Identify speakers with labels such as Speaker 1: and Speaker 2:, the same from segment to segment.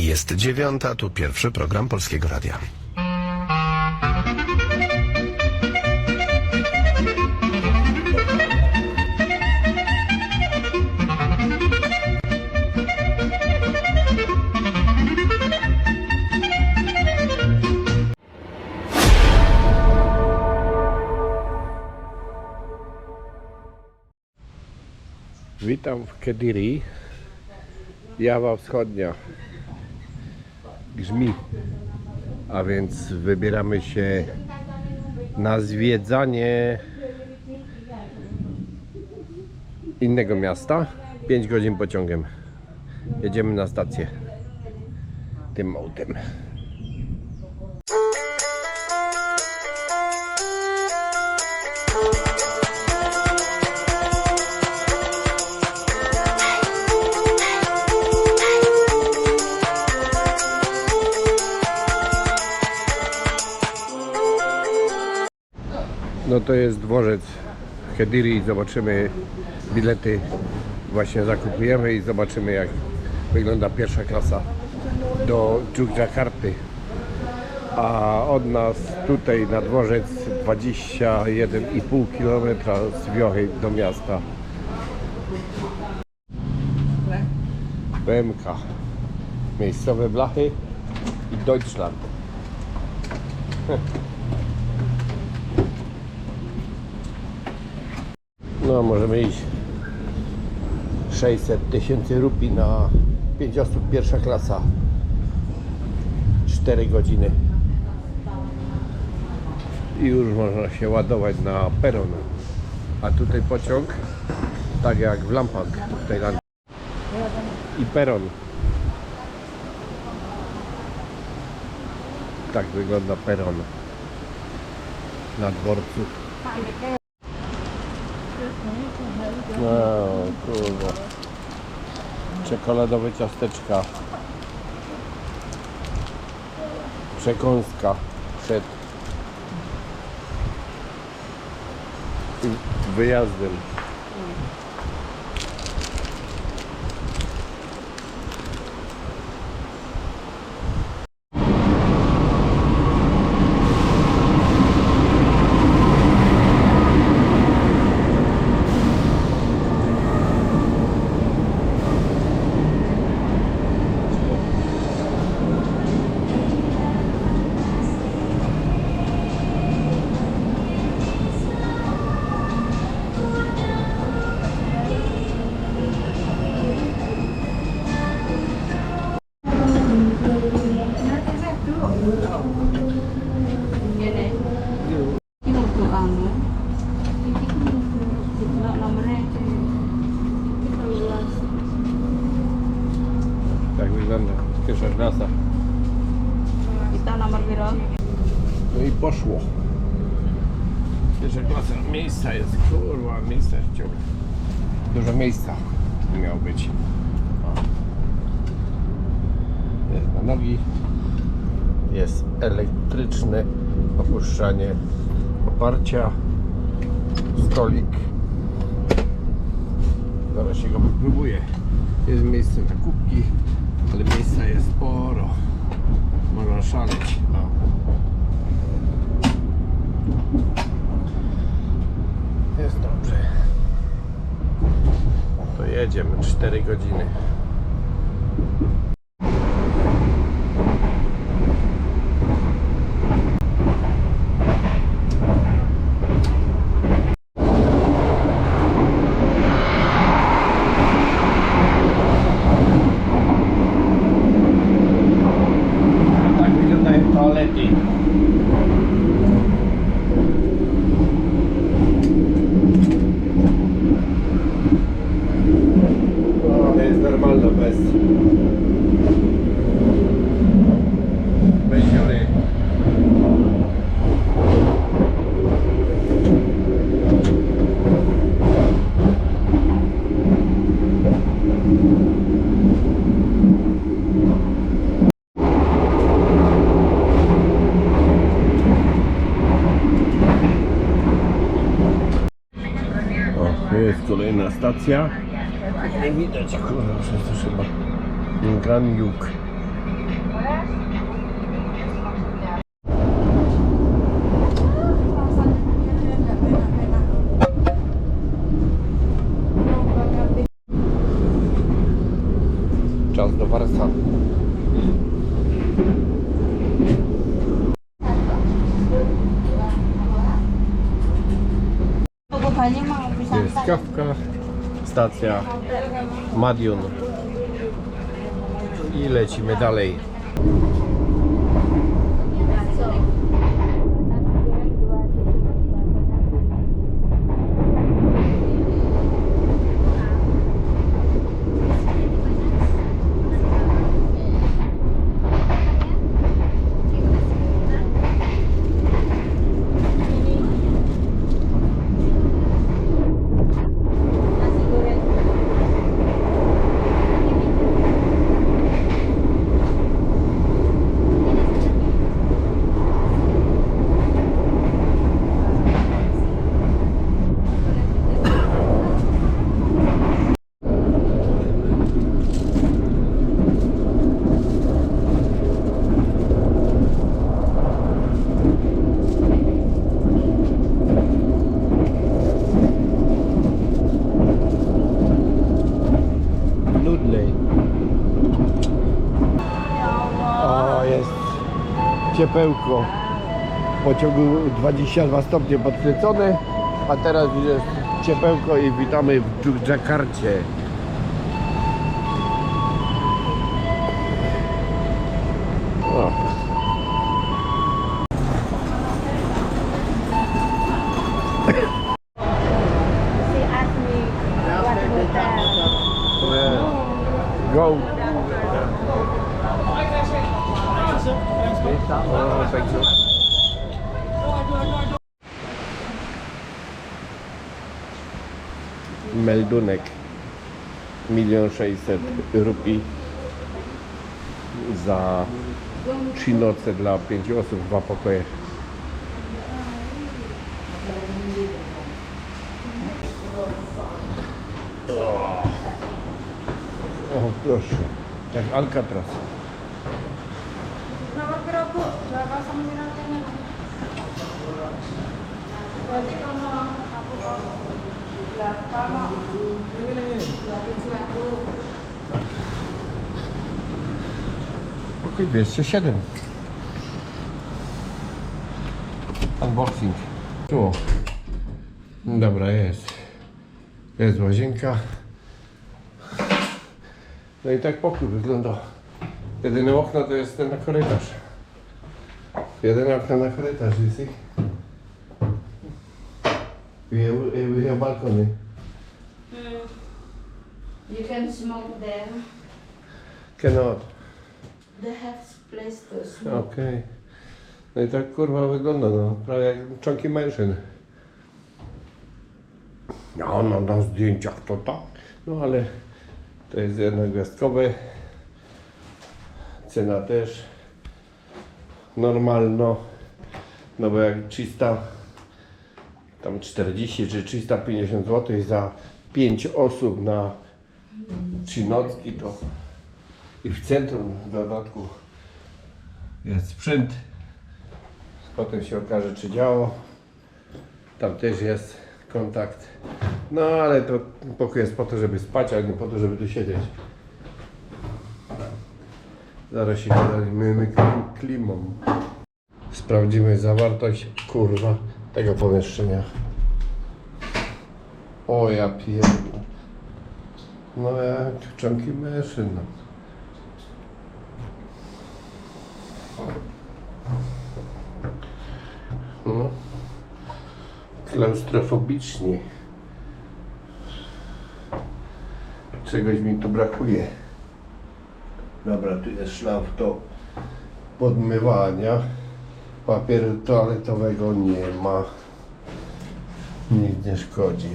Speaker 1: Jest dziewiąta, tu pierwszy program Polskiego Radia.
Speaker 2: Witam w Kediri. Jawa Wschodnia grzmi. A więc wybieramy się na zwiedzanie innego miasta. 5 godzin pociągiem. Jedziemy na stację tym autem. No to jest dworzec Kediri. Zobaczymy bilety. Właśnie zakupujemy i zobaczymy jak wygląda pierwsza klasa do Dżugdżakarty. A od nas tutaj na dworzec 21,5 km z Wiochy do miasta. BMK. Miejscowe blachy i Deutschland. No, możemy iść. 600 tysięcy rupii na 5 osób, pierwsza klasa. 4 godziny. I już można się ładować na peron a tutaj pociąg tak jak w Lampang w Tajlandii. I peron. Tak wygląda peron na dworcu No, kurwa. Czekoladowe ciasteczka. Przekąska przed wyjazdem. No i poszło. Pierwsza klasa. Miejsca jest, kurwa, miejsca jest ciągle. Dużo miejsca miało być. O. Jest na nogi. Jest elektryczne opuszczanie oparcia. Stolik. Zaraz się go wypróbuję. Jest miejsce na kubki, ale miejsca jest sporo. Można szaleć. Jest dobrze. To jedziemy 4 godziny. stacja. Nie widać, kurwa, to chyba. Gran Juk. Czas do Warszawy. Jest kawka stacja Madiun i lecimy dalej. Nudlej. O, jest ciepełko. Pociągu 22 stopnie podkręcone, a teraz jest ciepełko i witamy w Dżakarcie. 600 rupii za trzy noce dla 5 osób, dwa pokoje. O proszę, jak Alcatraz. Thank you. Pokój 207. Unboxing. Tu. Dobra, jest. Jest łazienka. No i tak pokój wygląda. Jedyne okno to jest ten na korytarz. Jedyne okno na korytarz, you see? We have, we have balcony.
Speaker 3: You can smoke there.
Speaker 2: Cannot.
Speaker 3: They have place to smoke.
Speaker 2: Okej. No i tak kurwa wygląda, no. Prawie jak czonki mężczyzn. No, no, na zdjęciach to tak. No ale to jest jednogwiazdkowe. Cena też normalno. No bo jak 300, tam 40 czy 350 zł za 5 osób na 3 nocki to i w centrum w dodatku jest sprzęt. Potem się okaże, czy działo. Tam też jest kontakt. No ale to pokój jest po to, żeby spać, a nie po to, żeby tu siedzieć. Zaraz się my klim- klimą. Sprawdzimy zawartość, kurwa, tego pomieszczenia. O ja pierdolę. No jak czonki mężczyzn. no. No. Klaustrofobicznie. Czegoś mi tu brakuje. Dobra, tu jest szlaf do podmywania. Papieru toaletowego nie ma. Nic nie szkodzi.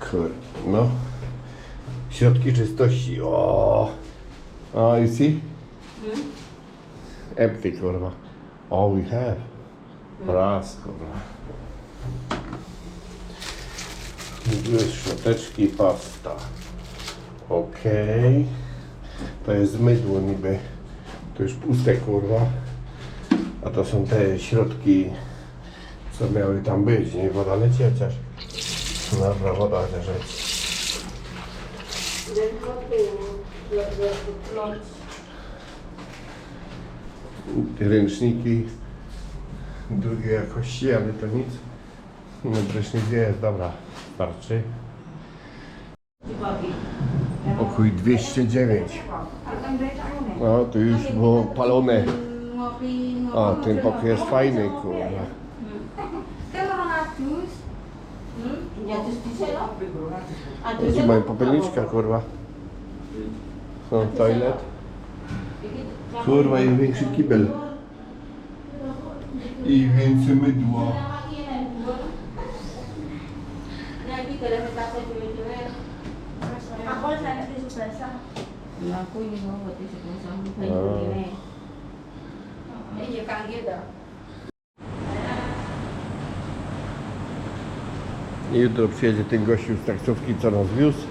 Speaker 2: Kur... No. Środki czystości. O! O, you see? Empty, kurwa. All we have. Raz, kurwa. Jest szczoteczki, pasta. Okej. To jest mydło niby. To już puste, kurwa. A to są te środki, co miały tam być. Nie woda leci chociaż. Dobra, woda chociaż leci. Ręczniki drugiej jakości, ale to nic. No prysznic jest, dobra, starczy. Pokój 209. No, tu już było palone. O, ten pokój jest fajny, kurwa. Gdzie mają popelniczka, kurwa. Są toilet. Kurwa, i większy kibel. I więcej mydła.
Speaker 3: Ako sana di sorpresa.
Speaker 2: Jutro przyjedzie ten gościu z taksówki, co nas wiózł.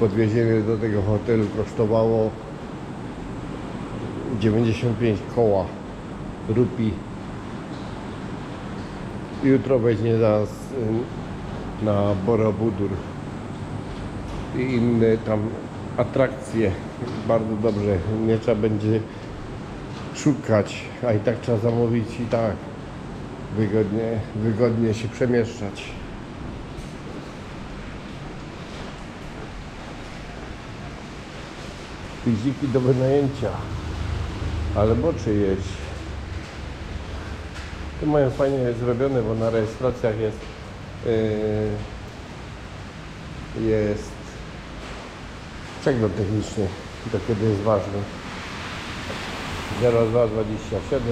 Speaker 2: Podwiezienie do tego hotelu kosztowało 95 koła rupi. Jutro weźmie nas y, na Borobudur i inne tam atrakcje. Bardzo dobrze. Nie trzeba będzie szukać, a i tak trzeba zamówić i tak wygodnie, wygodnie się przemieszczać. Fiziki do wynajęcia, albo czyjeś. To mają fajnie zrobione, bo na rejestracjach jest yy, jest przegląd techniczny, do kiedy jest ważny. 0227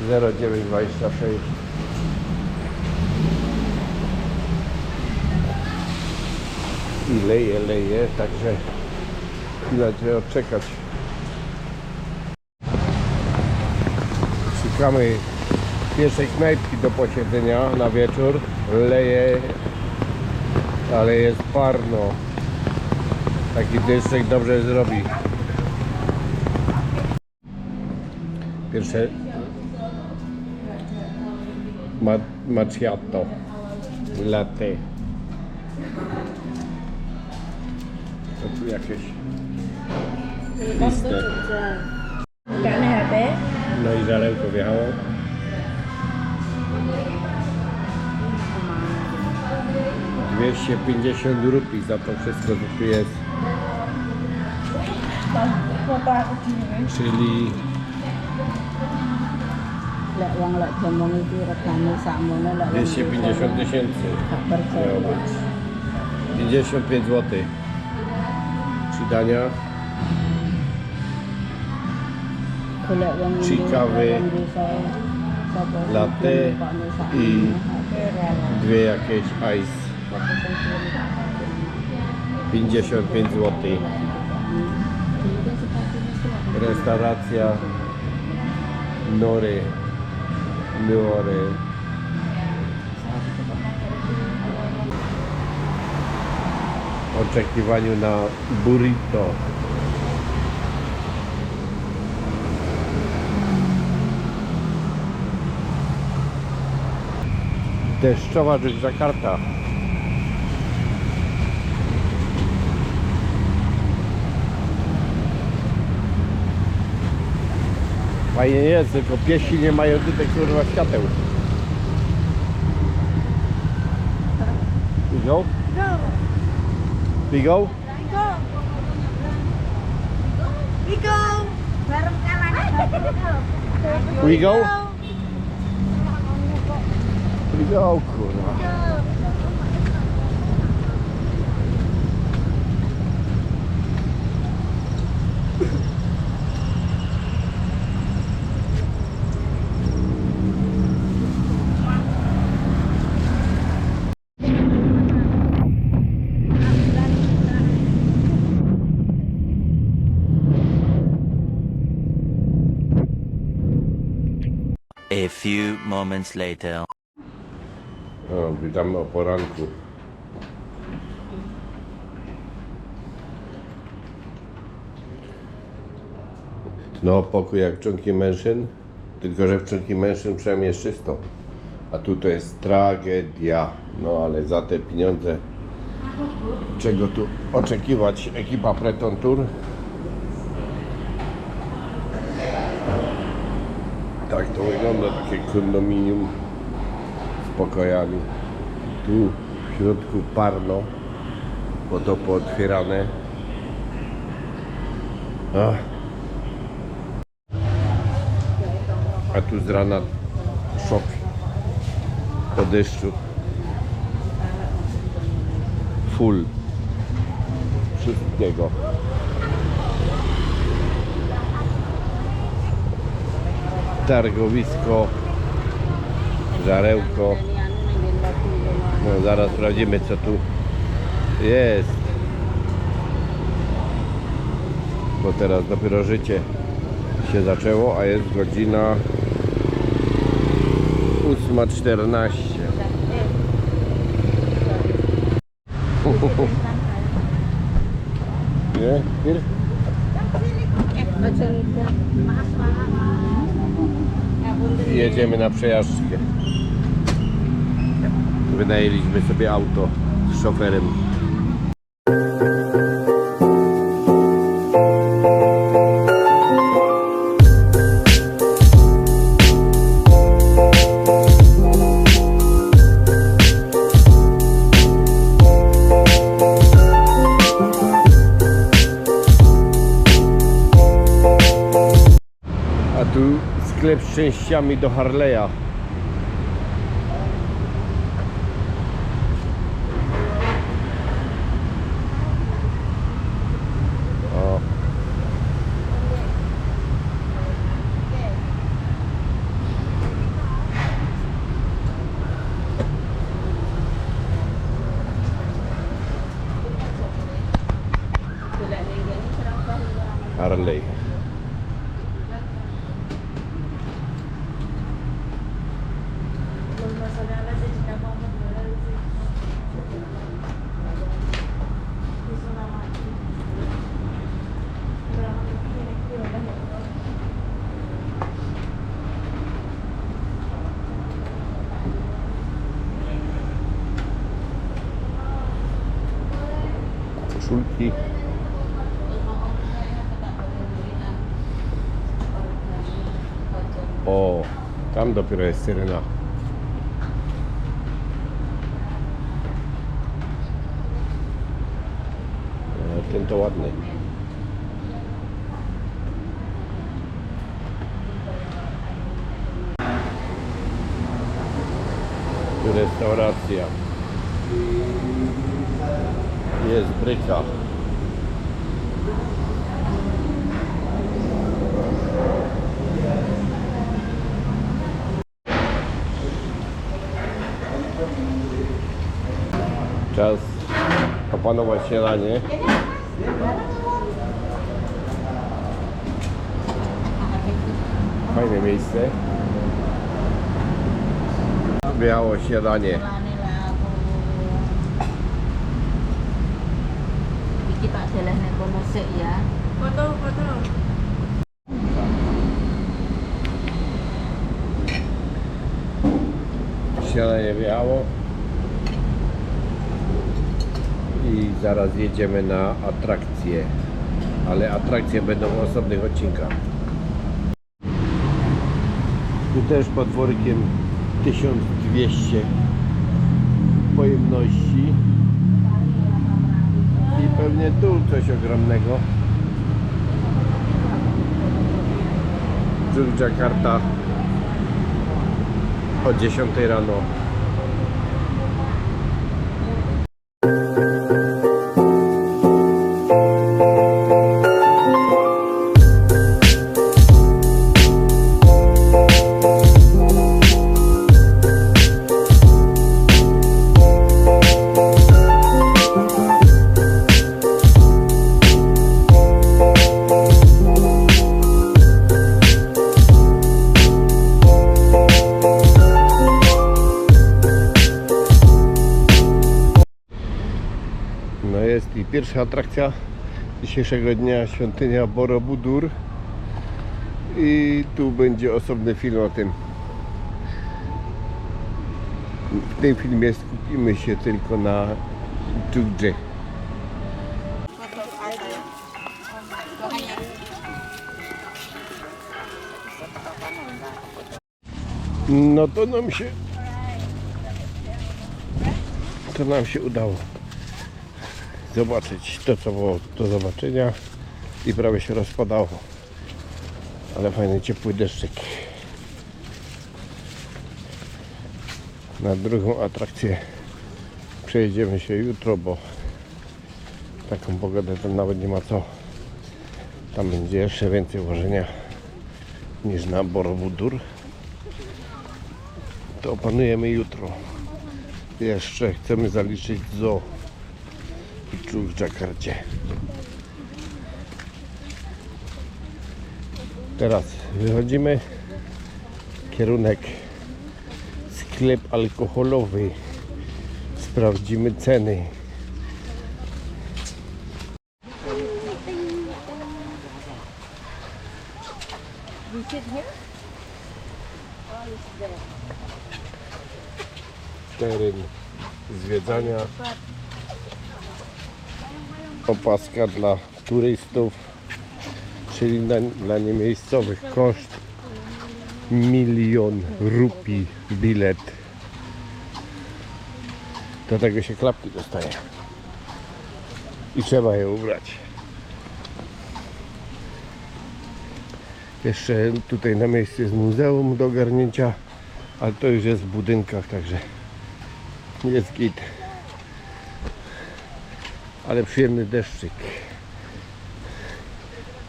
Speaker 2: 0926 i leje, leje, także chwilę trzeba odczekać. Szukamy pierwszej knajpki do posiedzenia na wieczór. Leje, ale jest parno. Taki deszczek dobrze zrobi. Pierwsze ma macchiato latte. To tu jakieś
Speaker 3: HP.
Speaker 2: No i żarełko wjechało. Dwieście pięćdziesiąt rupii za to wszystko, co tu jest. Czyli
Speaker 4: Lek wong lek jomong itu rekane sakmono lek.
Speaker 2: 250 tysięcy miało być. 55 zł. Trzy dania. Ci kawy, latte i dwie jakieś ice. 55 zł. Restauracja Nory. Nory. Oczekiwaniu na burrito. Deszczowa Jakarta. Fajnie jest, tylko piesi nie mają tutaj kurwa świateł. We go? We go?
Speaker 3: We go. Bareng kalan.
Speaker 2: We go? We go, kurwa.
Speaker 5: A few moments later.
Speaker 2: O, witamy o poranku. No, pokój jak Chunky Mansion, tylko że w Chunky Mansion przynajmniej jest czysto. A tu to jest tragedia. No ale za te pieniądze czego tu oczekiwać ekipa Preton Tour tak to wygląda takie kondominium z pokojami tu w środku parno bo to pootwierane Ach. a tu z rana szok po deszczu full wszystkiego. Targowisko, żarełko. No, zaraz sprawdzimy co tu jest. Bo teraz dopiero życie się zaczęło, a jest godzina 8.14. Nie? Hier? Jedziemy na przejażdżkę. Wynajęliśmy sobie auto z szoferem. Sklep z częściami do Harley'a. Koszulki. O, tam dopiero jest syrena. E, Ten to ładny. Restauracja. Bryka. Czas opanować śniadanie. Fajne miejsce. Biało śniadanie.
Speaker 4: Kita tak jalan nak komersial ya.
Speaker 2: Śniadanie biało. I zaraz jedziemy na atrakcje. Ale atrakcje będą w osobnych odcinkach. Tu też pod workiem 1200 pojemności. Pewnie tu coś ogromnego. Jakarta o 10 rano. Pierwsza atrakcja dzisiejszego dnia świątynia Borobudur. I tu będzie osobny film o tym. W tym filmie skupimy się tylko na Dżugdzie. No to nam się to nam się udało zobaczyć to co było do zobaczenia. I prawie się rozpadało. Ale fajny ciepły deszczyk. Na drugą atrakcję przejedziemy się jutro bo taką pogodę to nawet nie ma co. Tam będzie jeszcze więcej ułożenia niż na Borobudur. To opanujemy jutro. Jeszcze chcemy zaliczyć zoo w Dżakarcie teraz wychodzimy. Kierunek sklep alkoholowy. Sprawdzimy ceny. Teren zwiedzania opaska dla turystów czyli dla, dla niemiejscowych koszt milion rupii bilet. Do tego się klapki dostaje. I trzeba je ubrać. Jeszcze tutaj na miejscu jest muzeum do ogarnięcia ale to już jest w budynkach także jest git ale przyjemny deszczyk.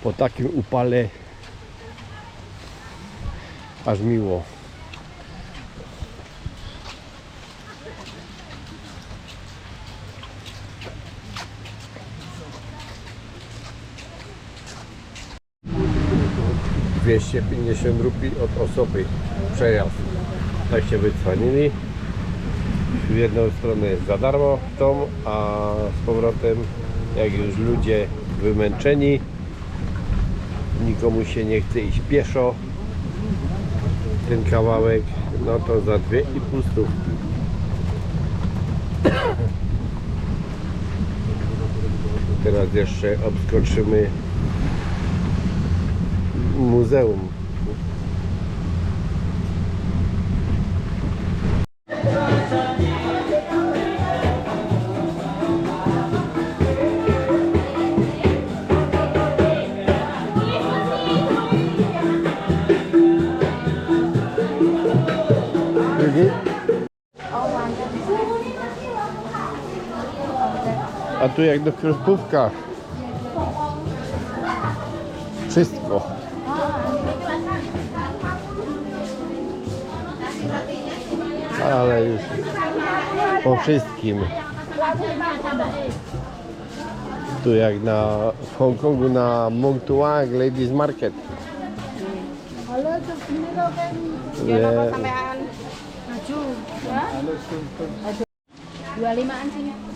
Speaker 2: Po takim upale aż miło. Dwieście pięćdziesiąt rupii od osoby przejazd. Tak się wycwanili w jedną stronę za darmo w tą, a z powrotem jak już ludzie wymęczeni nikomu się nie chce iść pieszo ten kawałek no to za dwie i pół stówki. Teraz jeszcze obskoczymy muzeum tu jak do krupówka. Wszystko. Ale już po wszystkim. Tu jak na w Hongkongu na Mong Tuang Ladies Market. Nie.
Speaker 3: Dua limaan sini.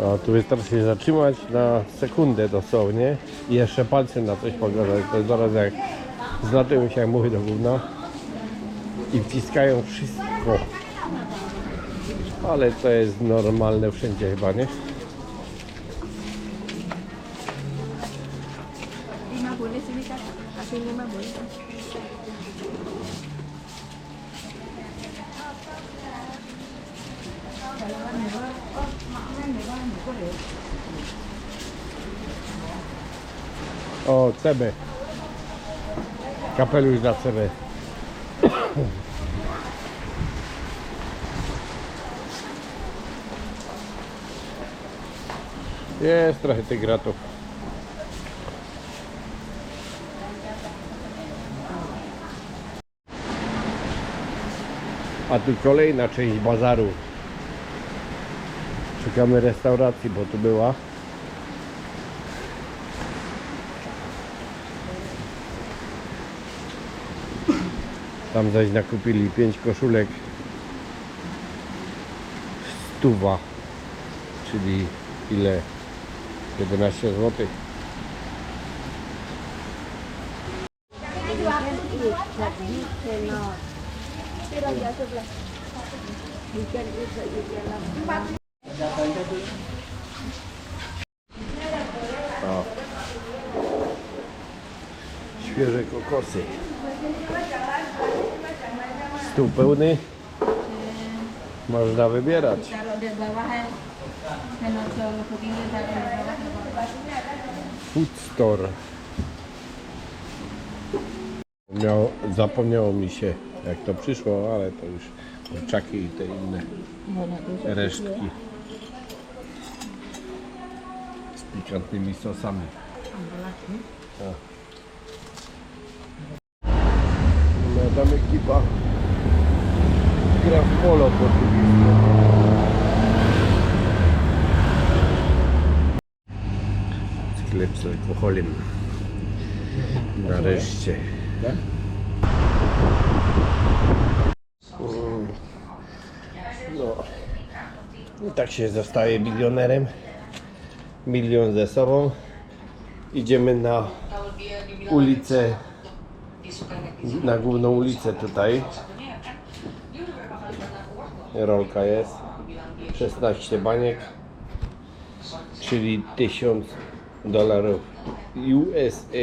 Speaker 2: No, tu wystarczy się zatrzymać na sekundę dosłownie i jeszcze palcem na coś pogadać. To jest zaraz jak zlatują się jak muchy do gówna i wciskają wszystko. Ale to jest normalne wszędzie chyba, nie? O, CB. Kapelusz dla CB. Jest trochę tych gratów. A tu kolejna część bazaru. Szukamy restauracji, bo tu była. Tam zaś nakupili 5 koszulek stuwa, czyli ile? 11 zł. O. Świeże kokosy. Stół pełny. Można wybierać. Food Store. Miał, zapomniało mi się jak to przyszło, ale to już kurczaki i te inne resztki z pikantnymi sosami. A. No, tam ekipa gra w polo. Sklep z alkoholem. Nareszcie. Mm. No. I tak się zostaje milionerem. Milion ze sobą. Idziemy na ulicę, na główną ulicę tutaj. Rolka jest. 16 baniek, czyli 1000 dolarów USA.